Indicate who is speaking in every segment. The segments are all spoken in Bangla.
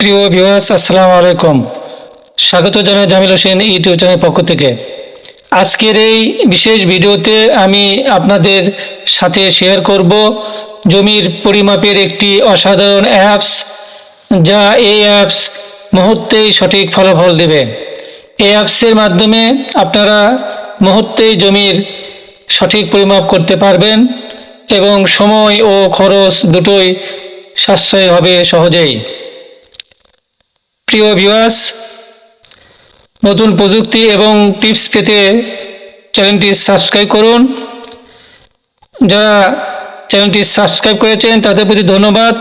Speaker 1: প্রিয় ভিউয়ার্স আসসালামু আলাইকুম। স্বাগত জানাই জামিল হোসেন ইউটিউব চ্যানেলের পক্ষ থেকে। আজকের এই বিশেষ ভিডিওতে আমি আপনাদের সাথে শেয়ার করব জমির পরিমাপের একটি অসাধারণ অ্যাপস যা এই অ্যাপস মুহূর্তেই সঠিক ফলাফল দেবে। এই অ্যাপসের মাধ্যমে আপনারা মুহূর্তেই জমির সঠিক পরিমাপ করতে পারবেন এবং সময় ও খরচ দুটোই সাশ্রয় হবে সহজেই। প্রিয় ভিউয়ার্স নতুন প্রযুক্তি এবং টিপস পেতে চ্যানেলটি সাবস্ক্রাইব করুন। যারা চ্যানেলটি সাবস্ক্রাইব করেছেন, তাদের প্রতি ধন্যবাদ।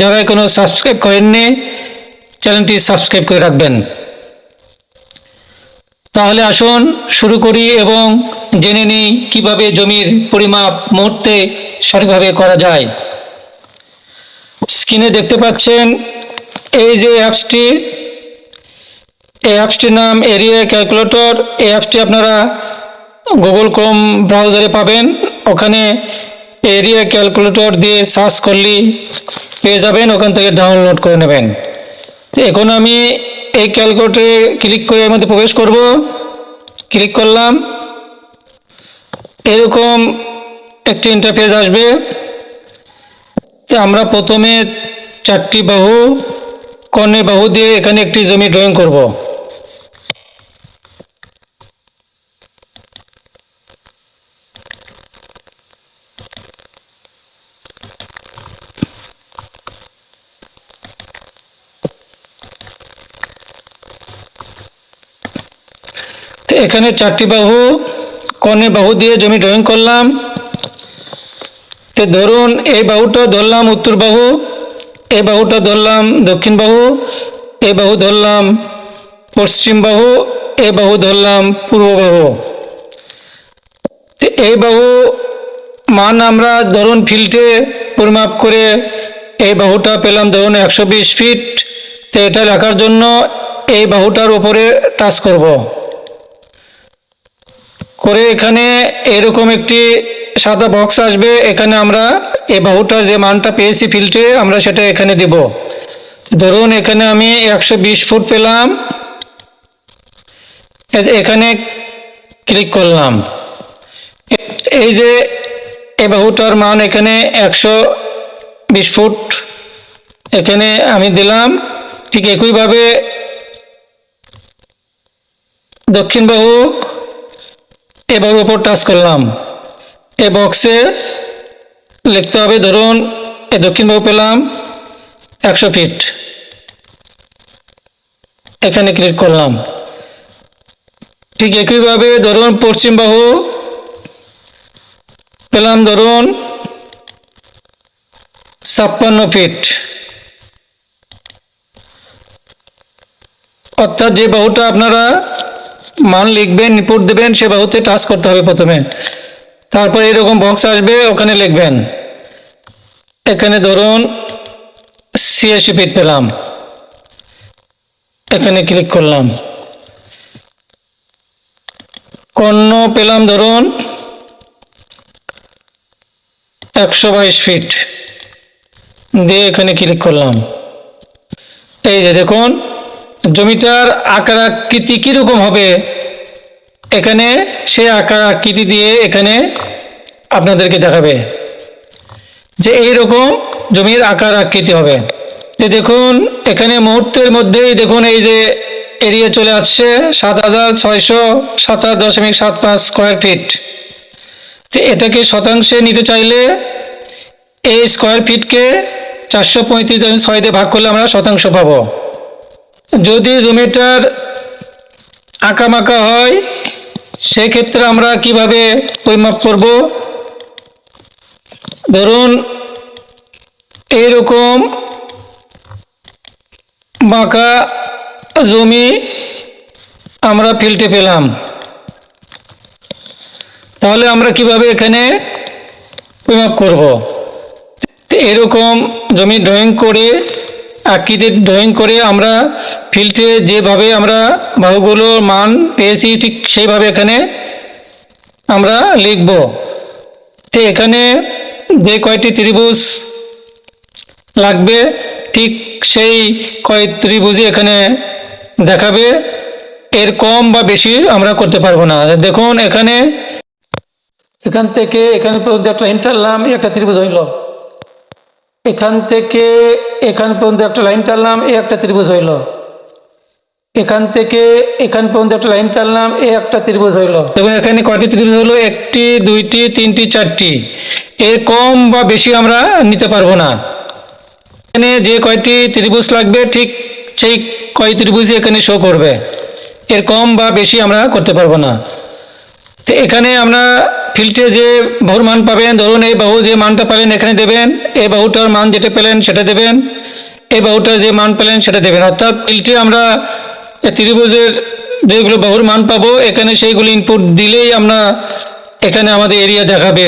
Speaker 1: যারা এখনও সাবস্ক্রাইব করেননি চ্যানেলটি সাবস্ক্রাইব করে রাখবেন। তাহলে আসুন, শুরু করি এবং জেনে নিই কীভাবে জমির পরিমাপ মুহূর্তে সঠিকভাবে করা যায়। স্ক্রিনে দেখতে পাচ্ছেন এই যে অ্যাপসটি এই অ্যাপসটির নাম এরিয়া ক্যালকুলেটর এই অ্যাপসটি আপনারা গুগল ক্রোম ব্রাউজারে পাবেন। ওখানে এরিয়া ক্যালকুলেটর দিয়ে সার্চ করলেই পেয়ে যাবেন, ওখান থেকে ডাউনলোড করে নেবেন। তো এখন আমি এই ক্যালকুলেটরে ক্লিক করে এর মধ্যে প্রবেশ করব। ক্লিক করলাম। এরকম একটি ইন্টারফেস আসবে। আমরা প্রথমে চারটি বাহু কর্ণের বাহু দিয়ে এখানে একটি জমি ড্রয়িং করব। এখানে চারটি বাহু কর্ণের বাহু দিয়ে জমি ড্রয়িং করলাম। তো ধরুন, এই বাহুটা ধরলাম উত্তর বাহু। এই বাহুটা ধরলাম দক্ষিণ বাহু এই বাহু ধরলাম পশ্চিম বাহু এই বাহু ধরলাম পূর্ব বাহু। এই বাহু মান আমরা ধরুন ফিল্টে পরিমাপ করে এই বাহুটা পেলাম ধরুন একশো বিশ ফিট তো এটা লেখার জন্য এই বাহুটার উপরে টাচ করব। করে এখানে এরকম একটি সাদা বক্স আসবে, এখানে আমরা এ বাহুটার যে মানটা পেয়েছি ফিল্টে আমরা সেটা এখানে দেব। ধরুন এখানে আমি একশো বিশ ফুট পেলাম এখানে ক্লিক করলাম। এই যে এ বাহুটার মান এখানে একশো বিশ ফুট, এখানে আমি দিলাম, ঠিক একইভাবে দক্ষিণ বাহু এবার উপর টাচ করলাম। এ বক্সে লিখতে হবে, ধরুন, এ দক্ষিণ বাহু পেলাম একশো ফিট এখানে ক্লিক করলাম। ঠিক একইভাবে ধরুন, পশ্চিম পেলাম, ধরুন, ছাপ্পান্ন ফিট অর্থাৎ যে বাহুটা আপনারা মান লিখবেন ইনপুট দেবেন, সে বাহুতে টাচ করতে হবে প্রথমে। তারপর এরকম বক্স আসবে, ওখানে লিখবেন। এখানে ধরুন ছিয়াশি ফিট পেলাম। এখানে ক্লিক করলাম। কর্ণ পেলাম ধরুন একশো বাইশ ফিট দিয়ে এখানে ক্লিক করলাম। এই যে দেখুন, জমিটার আকার আকৃতি কীরকম হবে? এখানে সে আকার আকৃতি দিয়ে এখানে আপনাদেরকে দেখাবে যে এই রকম জমির আকার আকৃতি হবে। তো দেখুন, এখানে মুহূর্তের মধ্যেই দেখুন এই যে এরিয়া চলে আসছে সাত হাজার ছয়শো সাতাশ দশমিক সাত পাঁচ স্কোয়ার ফিট। তো এটাকে শতাংশে নিতে চাইলে এই স্কোয়ার ফিটকে চারশো পঁয়ত্রিশ দশমিক ছয় দিয়ে ভাগ করলে আমরা শতাংশ পাবো। যদি জমিটার আঁকামাকা হয় সেক্ষেত্রে আমরা কীভাবে পরিমাপ করব? ধরুন, এইরকম বাঁকা জমি আমরা ফিল্টে পেলাম। তাহলে আমরা কীভাবে এখানে পরিমাপ করব? এরকম জমি ড্রয়িং করে, আকৃতির ড্রয়িং করে আমরা ফিল্টে যেভাবে আমরা বাহুগুলোর মান পেয়েছি, ঠিক সেইভাবে এখানে আমরা লিখব। তো এখানে যে কয়টি ত্রিভুজ লাগবে, ঠিক সেই কয় ত্রিভুজই এখানে দেখাবে। এর কম বা বেশি আমরা করতে পারব না। দেখুন, এখানে, এখান থেকে, এখানে পর্যন্ত একটা লাইন টানলাম একটা ত্রিভুজ হইল। এখান থেকে, এখান পর্যন্ত একটা লাইন টানলাম এই একটা ত্রিভুজ হইল। এখান থেকে এখান পর্যন্ত একটা লাইন টানলাম, এ একটা ত্রিভুজ হইল। এবং এখানে কয়টি ত্রিভুজ হলো? একটি, দুইটি, তিনটি, চারটি। এর কম বা বেশি আমরা নিতে পারব না। এখানে যে কয়টি ত্রিভুজ লাগবে, ঠিক সেই কয় ত্রিভুজই এখানে শো করবে। এর কম বা বেশি আমরা করতে পারব না। তো এখানে আমরা ফিল্টে যে বাহুর মান পাবেন, ধরুন এই বাহু যে মানটা পেলেন এখানে দেবেন। এই বাহুটার মান যেটা পেলেন, সেটা দেবেন। এই বাহুটার যে মান পেলেন, সেটা দেবেন। অর্থাৎ ফিল্টে আমরা ত্রিভুজের যেগুলো বাহুর মান পাবো, এখানে সেইগুলো ইনপুট দিলেই আমরা এখানে আমাদের এরিয়া দেখাবে।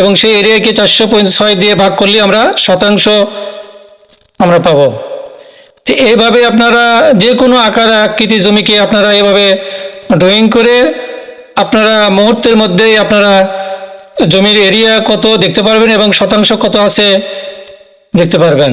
Speaker 1: এবং সেই এরিয়াকে চারশো ছয় দিয়ে ভাগ করলে আমরা শতাংশ আমরা পাবো। তো এইভাবে আপনারা যে কোনো আকার আকৃতি জমিকে আপনারা এভাবে ড্রয়িং করে আপনারা মুহূর্তের মধ্যেই আপনারা জমির এরিয়া কত দেখতে পারবেন এবং শতাংশ কত আছে দেখতে পারবেন।